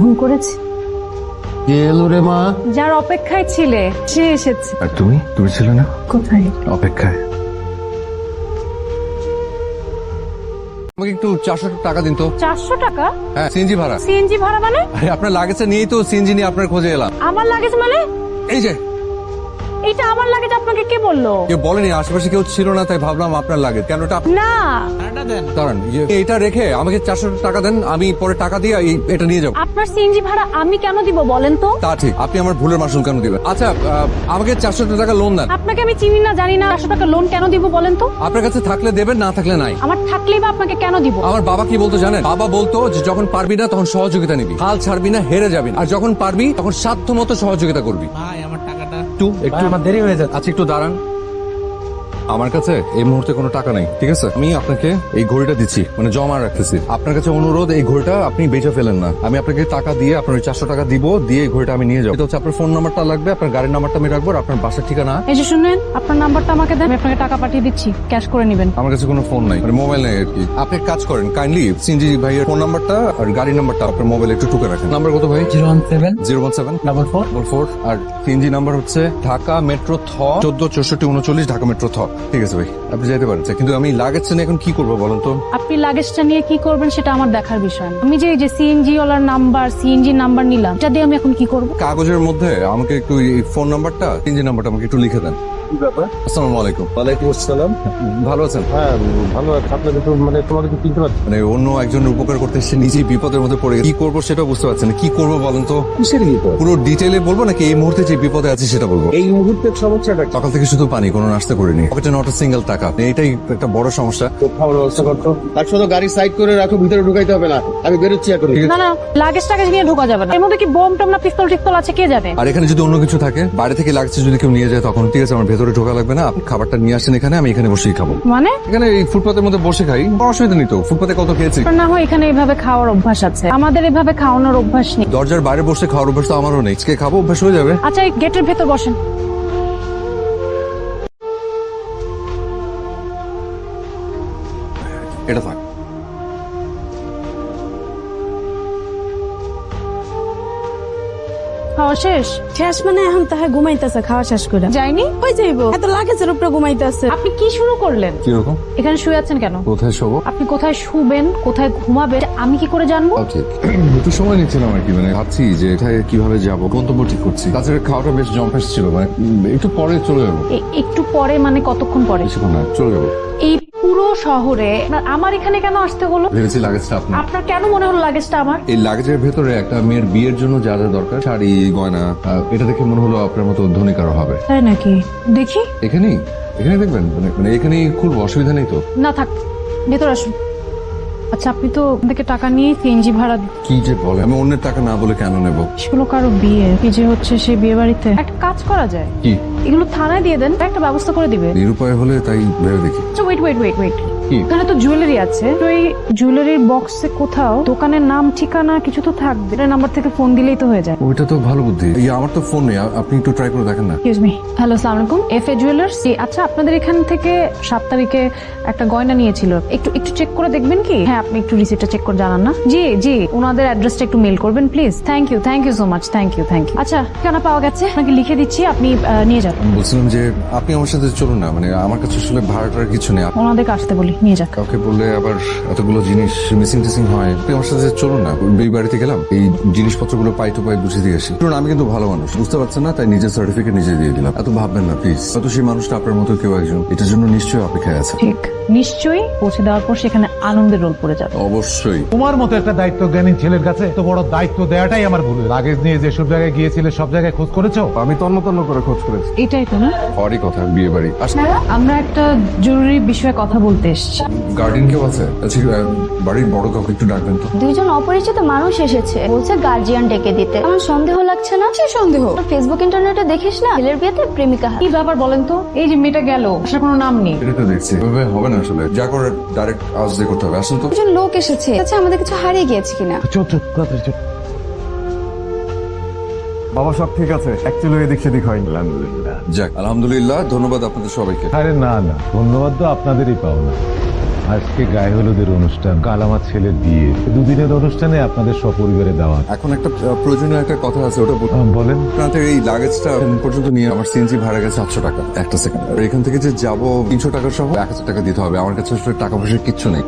ভুল করেছি। কে এলো রে মা? যার অপেক্ষায় ছিলে সে এসেছে। আর তুমি? তুমি ছিল না? কোথায়? অপেক্ষায়। আমাকে একটু চারশো টাকা দিন তো। চারশো টাকা? হ্যাঁ সিএনজি ভাড়া। সিএনজি ভাড়া মানে? আরে আপনার নিয়েই তো সিএনজি নিয়ে আপনার খোঁজে এলাম। আমার লাগেজ মানে? এই যে এটা আমার লাগেজ আপনাকে কে বলল? কেউ বলেনি আশেপাশে কেউ ছিল না তাই ভাবলাম আপনার লাগে কেন এটা আপ- না। দাঁড়ান ইয়ে, এটা রেখে আমাকে চারশো টাকা দেন আমি পরে টাকা দিয়ে এই- এটা নিয়ে যাব। আপনার সিএনজি ভাড়া আমি কেন দিব বলেন তো? তা ঠিক আপনি আমার ভুলের মাসুল কেন দিবেন? আচ্ছা আহ, আমাকে চারশো টাকা লোন দেন। আপনাকে আমি চিনি না জানি না চারশো টাকা লোন কেন দিব বলেন তো? আপনার কাছে থাকলে দেবেন না থাকলে নাই। আমার থাকলেই বা আপনাকে কেন দিব? আমার বাবা কি বলতো জানেন? বাবা বলতো যে যখন পারবি না তখন সহযোগিতা নিবি। হাল ছাড়বি না হেরে যাবি না। আর যখন পারবি তখন সাধ্য মতো সহযোগিতা করবি। ভাই একটু একটু। আমার দেরি হয়ে যাচ্ছে। আচ্ছা একটু দাঁড়ান। আমার কাছে এই মুহূর্তে কোনো টাকা নেই ঠিক আছে? আমি আপনাকে এই ঘড়িটা দিচ্ছি মানে জমা রাখতেছি। আপনার কাছে অনুরোধ এই ঘড়িটা আপনি বেচে ফেলেন না। আমি আপনাকে টাকা দিয়ে আপনার ওই চারশো টাকা দিব দিয়ে এই ঘড়িটা আমি নিয়ে যাব। এটা হচ্ছে আপনার ফোন নাম্বারটা লাগবে আপনার গাড়ির নাম্বারটা আমি রাখব আপনার বাসার ঠিকানা। এই যে শুনেন আপনার নাম্বারটা আমাকে দেন আমি আপনাকে টাকা পাঠিয়ে দিচ্ছি ক্যাশ করে নেবেন। আমার কাছে কোনো ফোন নাই মানে মোবাইল নেই আর কি। আপনি কাজ করেন কাইন্ডলি সিনজি ভাইয়ের ফোন নাম্বারটা আর গাড়ির নাম্বারটা আপনার মোবাইলে একটু টুকে রাখেন। নাম্বার কত ভাই? Zero one seven zero one seven double four. Four আর সিএনজি নাম্বার হচ্ছে ঢাকা মেট্রো থ চোদ্দ চৌষট্টি উনচল্লিশ ঢাকা মেট্রো থ। ঠিক আছে ভাই আপনি যেতে পারেন। স্যার, কিন্তু আমি লাগেজটা নিয়ে এখন কি করব বলেন তো? আপনি লাগেজটা নিয়ে কি করবেন সেটা আমার দেখার বিষয় না। আমি যে এই যে সিএনজি ওয়ালার নাম্বার সিএনজি নাম্বার নিলাম এটা দিয়ে আমি এখন কি করব? কাগজের মধ্যে আমাকে একটু ফোন নাম্বারটা সিএনজি নাম্বারটা আমাকে একটু লিখে দেন। ব্যাপার? আসসালামু আলাইকুম। ওয়ালাইকুম আসসালাম। ভালো আছেন? হ্যাঁ ভালো আছে। আপনাকে তো মানে তোমাকে তো চিনতে পারছি। মানে অন্য একজনের উপকার করতে এসে নিজেই বিপদের মধ্যে পড়ে গেছে। কি করব সেটা বুঝতে পারছেন না। কি করব বলেন তো? কিসের বিপদ? পুরো ডিটেইলে বলব নাকি এই মুহূর্তে যে বিপদে আছে সেটা বলব? এই মুহূর্তের সমস্যাটা সকাল থেকে শুধু পানি কোনো নাস্তা করিনি। পকেটে নট সিঙ্গেল টাকা। এটাই একটা বড় সমস্যা। ব্যবস্থা করতো তার সাথে গাড়ি সাইড করে রাখো ভিতরে ঢুকাইতে হবে না। আমি বেরোচ্ছি এখন। না না লাগেজ টাগেজ নিয়ে ঢোকা যাবে না। এর মধ্যে কি বোম টম না পিস্তল টিস্তল আছে? কে জানে? আর এখানে যদি অন্য কিছু থাকে বাইরে থেকে লাগছে যদি কেউ নিয়ে যায় তখন ঠিক আছে আমার ভেতরে ঢোকা লাগবে না আপনি খাবারটা নিয়ে আসেন এখানে আমি এখানে বসেই খাব। মানে? এখানে এই ফুটপাতের মধ্যে বসে খাই অসুবিধা নেই তো ফুটপাতে কত খেয়েছি। না হয় এখানে এইভাবে খাওয়ার অভ্যাস আছে। আমাদের এভাবে খাওয়ানোর অভ্যাস নেই। দরজার বাইরে বসে খাওয়ার অভ্যাস তো আমারও নেই আজকে খাব অভ্যাস হয়ে যাবে। আচ্ছা এই গেটের ভেতর বসেন। খাওয়া শেষ? শেষ মানে এখন তাহে ঘুমাইতেছে খাওয়া শেষ করে। যাইনি কই যাইবো। এত লাগেজের উপরে ঘুমাইতেছে। আপনি কি শুরু করলেন? কীরকম? এখানে শুয়ে আছেন কেন? কোথায় শোবো? আপনি কোথায় শুবেন কোথায় ঘুমাবেন আমি কি করে জানব? ঠিক একটু সময় নিচ্ছিলাম আর কি মানে ভাবছি যে এটায় কীভাবে যাব গন্তব্য ঠিক করছি তাছাড়া খাওয়াটা বেশ জম্পেস ছিল মানে উম, একটু পরে চলে যাব। এ- একটু পরে মানে কতক্ষণ পরে? বেশিক্ষণ না চলে যাব। এই শহরে আমার এখানে কেন আসতে হলো? ভেবেছি লাগেজটা আপনার। আপনার কেন মনে হলো লাগেজটা আমার? এই লাগেজের ভেতরে একটা মেয়ের বিয়ের জন্য যা যা দরকার শাড়ি গয়না এটা দেখে মনে হলো আপনার মতো ধনী কারও হবে। তাই নাকি? দেখি। এখানেই? এখানে দেখবেন? মানে মানে এখানেই খুব অসুবিধা নেই তো? না থাক ভেতর আসুন। আচ্ছা আপনি তো থেকে টাকা নিয়ে সিএনজি ভাড়া। কি যে বলে? আমি অন্যের টাকা না বলে কেন নেব? সেগুলো কারও বিয়ে? কি যে হচ্ছে সেই বিয়ে বাড়িতে একটা কাজ করা যায়। কি? এগুলো থানায় দিয়ে দেন একটা ব্যবস্থা করে দিবে। নিরুপায় হলে তাই ভেবে দেখি। ওয়েট ওয়েট ওয়েট ওয়েট কি? এখানে তো জুয়েলারি আছে। তো এই জুয়েলারির বক্সে কোথাও দোকানের নাম ঠিকানা কিছু তো থাকবে। নাম্বার থেকে ফোন দিলেই তো হয়ে যায়। ওইটা তো ভালো বুদ্ধি। এই আমার তো ফোন নেই আপনি একটু ট্রাই করে দেখেন না। এক্সকিউজ মি হ্যালো আসসালামু আলাইকুম এফ এ জুয়েলার্স আচ্ছা আপনাদের এখান থেকে সাত তারিখে একটা গয়না নিয়েছিল। একটু একটু চেক করে দেখবেন কি? হ্যাঁ আপনি একটু রিসিপ্টটা চেক করে জানান না। জি জি ওনাদের অ্যাড্রেসটা একটু মেল করবেন please thank you thank you so much thank you thank you আচ্ছা ঠিকানা পাওয়া গেছে। আপনাকে লিখে দিচ্ছি আপনি নিয়ে যাবেন বলছিলাম যে আপনি আমার সাথে চলুন না মানে আমার কাছে আসলে ভাড়াটার কিছু নেই। ওনাদেরকে আসতে বলি। নিয়ে যাক। কাউকে বললে আবার এতগুলো জিনিস মিসিং টিসিং হয়। আপনি আমার সাথে চলুন না এই বাড়িতে গেলাম এই জিনিসপত্রগুলো পাই টু পাই বুঝে দিয়ে আসি। শুনুন আমি কিন্তু ভালো মানুষ বুঝতে পারছেন না তাই নিজের সার্টিফিকেট নিজে দিয়ে দিলাম। এত ভাববেন না প্লিজ হয়তো সেই মানুষটা আপনার মতো কেউ একজন এটার জন্য নিশ্চয়ই অপেক্ষায় আছে। ঠিক। নিশ্চয়ই পৌঁছে দেওয়ার পর সেখানে আনন্দের রোল পড়ে যাবে। অবশ্যই। তোমার মতো একটা দায়িত্ব জ্ঞানী ছেলের কাছে এত বড় দায়িত্ব দেওয়াটাই আমার ভুল। লাগেজ নিয়ে যেসব জায়গায় গিয়েছিলে সব জায়গায় খোঁজ করেছ? আমি তন্ন তন্ন করে খোঁজ করেছি। এটাই তো না? হওয়ারই কথা বিয়ে বাড়ি। আসলে আমরা একটা জরুরি বিষয়ে কথা বলতে এসেছি। গার্ডেন কেউ আছে? আচ্ছা বাড়ির বড় কাউকে একটু ডাকবেন তো। দুইজন অপরিচিত মানুষ এসেছে। বলছে গার্জিয়ান ডেকে দিতে। আমার সন্দেহ লাগছে না? সে সন্দেহ? ফেসবুক ইন্টারনেটে দেখিস না? ছেলের বিয়েতে প্রেমিকা কি ব্যাপার বলেন তো? এই যে মেয়েটা গেল আসার কোনো নাম নেই। এটা তো দেখছি। এভাবে হবে না আসলে। যা করে ডাইরেক্ট আজ দিয়ে করতে হবে। আসুন তো। একজন লোক এসেছে। আচ্ছা আমাদের কিছু হারিয়ে গিয়েছে কিনা? চল বাবা সব ঠিক আছে অ্যাকচুয়ালি এদিক সেদিক হয় আলহামদুলিল্লাহ। যাক আলহামদুলিল্লাহ ধন্যবাদ আপনাদের সবাইকে। আরে না না ধন্যবাদ তো আপনাদেরই পাওনা। আজকে গায়ে হলুদের অনুষ্ঠান কাল আমার ছেলের বিয়ে। দুদিনের অনুষ্ঠানে আপনাদের সপরিবারে দেওয়া এখন একটা প্রয়োজনীয় একটা কথা আছে ওটা বল- বলেন। আপনাদের এই লাগেজটা পর্যন্ত নিয়ে আমার সিএনজি ভাড়া গেছে সাতশো টাকা একটা সেকেন্ড আর এখান থেকে যে যাব তিনশো টাকা সহ এক হাজার টাকা দিতে হবে। আমার কাছে আসলে টাকা পয়সার কিচ্ছু নেই।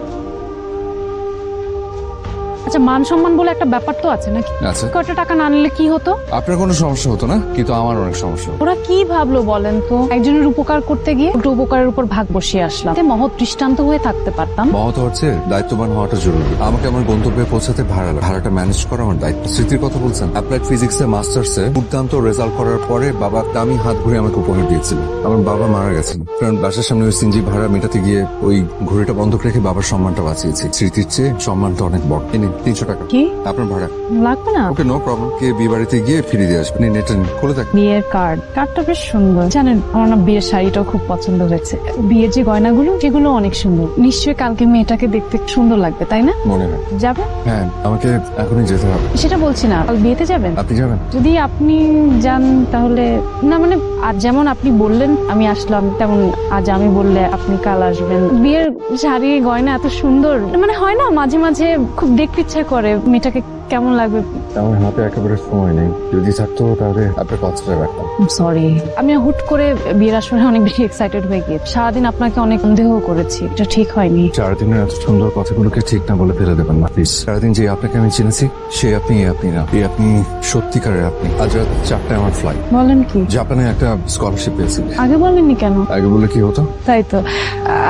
আচ্ছা মান সম্মান বলে একটা ব্যাপার তো আছে নাকি? আচ্ছা কয়টা টাকা না নিলে কি হতো? আপনার কোনো সমস্যা হতো না? কিন্তু আমার অনেক সমস্যা হতো। ওরা কি ভাবলো বলেন তো? একজনের উপকার করতে গিয়ে উল্টো উপকারের উপর ভাগ বসিয়ে আসলাম। এতে মহৎ দৃষ্টান্ত হয়ে থাকতে পারতাম। মহত হচ্ছে দায়িত্ববান হওয়াটা জরুরি। আমাকে আমার গন্তব্যে পৌঁছাতে ভাড়া লাগে। ভাড়াটা ম্যানেজ করা আমার দায়িত্ব। স্মৃতির কথা বলছেন। অ্যাপ্লাইড ফিজিক্স এ মাস্টার্স এ দুর্দান্ত রেজাল্ট করার পরে বাবা দামি হাত ঘুরে আমাকে উপহার দিয়েছিল। আমার বাবা মারা গেছেন। কারণ বাসার সামনে ওই সিনজি ভাড়া মেটাতে গিয়ে ওই ঘড়িটা বন্ধক রেখে বাবার সম্মানটা বাঁচিয়েছি। স্মৃতির চেয়ে সম্মানটা অনেক বড়। এই নিন, তিনশো টাকা। কি? আপনার ভাড়া। লাগবে না? ওকে নো প্রবলেম কে বিয়ে বাড়িতে গিয়ে ফিরে দিয়ে আসবেন নেটে খুলে থাক বিয়ের কার্ড কার্ডটা বেশ সুন্দর। জানেন আমার না বিয়ের শাড়িটাও খুব পছন্দ হয়েছে। বিয়ের যে গয়নাগুলো সেগুলো অনেক সুন্দর। নিশ্চয়ই কালকে মেয়েটাকে দেখতে সুন্দর লাগবে তাই না? মনে হয়। যাবে হ্যাঁ আমাকে এখনই যেতে হবে। সেটা বলছি না। কাল বিয়েতে যাবেন? আপনি যাবেন? যদি আপনি যান তাহলে না মানে আজ যেমন আপনি বললেন আমি আসলাম তেমন আজ আমি বললে আপনি কাল আসবেন। বিয়ের শাড়ি গয়না এত সুন্দর। মানে হয় না মাঝে মাঝে খুব দেখতে ইচ্ছা করে মেয়েটাকে কেমন লাগবে? আমার হাতে একেবারে সময় নেই। যদি থাকতো তাহলে আপনার কথাটা রাখতাম। সরি আমি হুট করে বিয়ের আসরে অনেক বেশি এক্সাইটেড হয়ে গিয়ে সারাদিন আপনাকে অনেক সন্দেহ করেছি। এটা ঠিক হয়নি। সারাদিনের এত সুন্দর কথাগুলোকে ঠিক না বলে ফেলে দেবেন না প্লিজ সারাদিন যে আপনাকে আমি চিনেছি সে আপনি আপনি না। এই আপনি সত্যিকারের আপনি। আজ রাত চারটায় আমার ফ্লাইট বলেন কি? জাপানে একটা স্কলারশিপ পেয়েছি। আগে বলেননি কেন? আগে বলে কি হতো? তাই তো।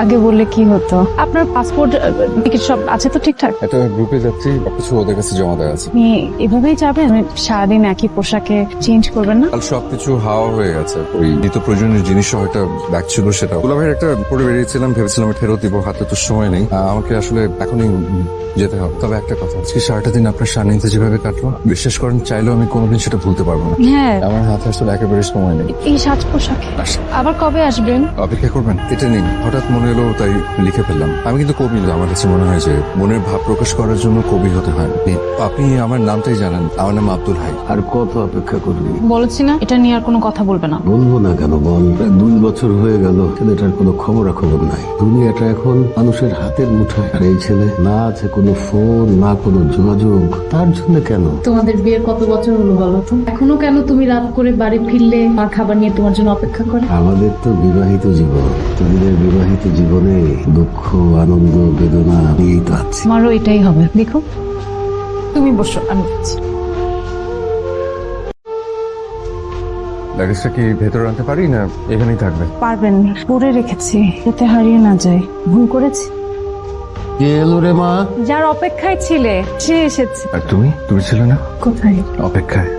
আগে বললে কি হতো? আপনার পাসপোর্ট টিকিট সব আছে তো ঠিকঠাক? একটা গ্রুপে যাচ্ছি কিছু ওদের কাছে জমা দেওয়া আছে আপনি এভাবেই যাবেন? মানে সারাদিন একই পোশাকে চেঞ্জ করবেন না? কাল সবকিছু হাওয়া হয়ে গেছে। ওই নিত্য প্রয়োজনীয় জিনিস সহ একটা ব্যাগ ছিল সেটা ওলা ভাইয়ের একটা পরে বেরিয়েছিলাম ভেবেছিলাম ফেরত দিব হাতে তো সময় নেই। আহ, আমাকে আসলে এখনই যেতে হবে। তবে একটা কথা আজকে সারাটা দিন আপনার সান্নিধ্যে যেভাবে কাটলো বিশ্বাস করেন চাইলেও আমি কোনোদিন সেটা ভুলতে পারব না। হ্যাঁ। আমার হাতে আসলে একেবারে সময় নেই। এই সাজ পোশাকে। আবার কবে আসবেন? অপেক্ষা করবেন এটা নিন। হঠাৎ মনে এলো তাই লিখে ফেললাম। আমি কিন্তু কবি না আমার কাছে মনে হয় যে মনের ভাব প্রকাশ করার জন্য কবি হতে হয়। নিন। আপনি আমার নামটাই জানেন। আমার নাম আব্দুল হাই। আর কত অপেক্ষা করবি? বলেছি না এটা নিয়ে আর কোনো কথা বলবে না। বলব না কেন বল। প্রায় দুই বছর হয়ে গেল ছেলেটার কোনো খবর খবর নাই। দুনিয়াটা এখন মানুষের হাতের মুঠায়। আর এই ছেলে না আছে কোনো ফোন না কোনো যোগাযোগ। তার জন্য কেন? তোমাদের বিয়ের কত বছর হলো বলো তো? এখনও কেন তুমি রাত করে বাড়ি ফিরলে মা খাবার নিয়ে তোমার জন্য অপেক্ষা করে? আমাদের তো বিবাহিত জীবন। তোমাদের বিবাহিত জীবনে দুঃখ আনন্দ বেদনা নিয়েই তো আছে। আমারও এটাই হবে। দেখো তুমি বসো আমি যাচ্ছি। লাগেজটা কি ভেতরে আনতে পারি না এখানেই থাকবে? পারবেন পরে রেখেছি যাতে হারিয়ে না যায়। ভুল করেছি? কে এলো রে মা? যার অপেক্ষায় ছিলে সে এসেছে। আর তুমি? তুমি ছিলে না? কোথায়? অপেক্ষায়।